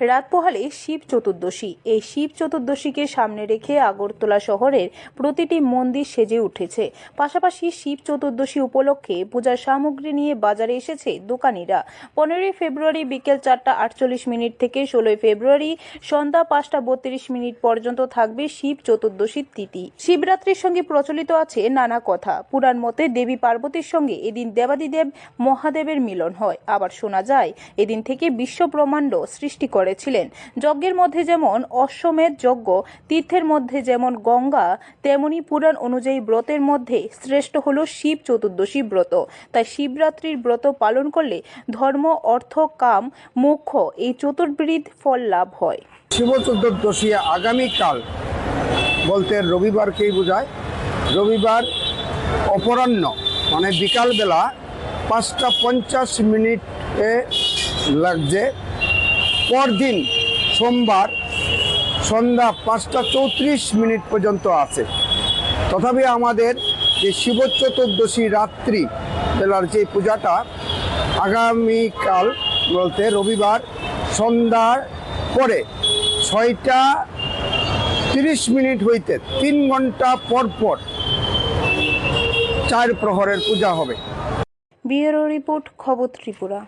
রাত পোহালে শিব চতুর্দশী। এই শিব চতুর্দশীকে সামনে রেখে আগরতলা শহরের প্রতিটি মন্দির সেজে উঠেছে। পাশাপাশি শিব চতুর্দশী উপলক্ষে পূজার সামগ্রী নিয়ে বাজারে এসেছে দোকানিরা। পনেরোই ফেব্রুয়ারি বিকেল চারটা আটচল্লিশ মিনিট থেকে ষোলোই ফেব্রুয়ারি সন্ধ্যা পাঁচটা বত্রিশ মিনিট পর্যন্ত থাকবে শিব চতুর্দশীর তিথি। শিবরাত্রির সঙ্গে প্রচলিত আছে নানা কথা। পুরাণ মতে দেবী পার্বতীর সঙ্গে এদিন দেবাদিদেব মহাদেবের মিলন হয়। আবার শোনা যায়, এদিন থেকে বিশ্ব ব্রহ্মাণ্ড সৃষ্টি করেছিলেন। যজ্ঞের মধ্যে যেমন অশ্বমেধ যজ্ঞ, তীর্থের মধ্যে যেমন গঙ্গা, তেমনি পুরাণ অনুযায়ী ব্রতের মধ্যে শ্রেষ্ঠ হল শিব চতুর্দশী ব্রত। তাই শিবরাত্রির ব্রত পালন করলে ধর্ম, অর্থ, কাম, মোক্ষ এই চতুর্বিধ ফল লাভ হয়। শিব চতুর্দশী আগামীকাল বলতে রবিবারকেই বোঝায়। রবিবার অপরাহ্ন মানে বিকালবেলা পাঁচটা পঞ্চাশ মিনিটে লাগছে। পরদিন সোমবার সন্ধ্যা পাঁচটা চৌত্রিশ মিনিট পর্যন্ত আছে। তথাপি আমাদের যে শিব চতুর্দশী রাত্রি, বেলার যে পূজাটা, আগামীকাল বলতে রবিবার সন্ধ্যার পরে ছয়টা তিরিশ মিনিট হইতে তিন ঘণ্টা পর পর চার প্রহরের পূজা হবে। বিয়ের রিপোর্ট, খবর ত্রিপুরা।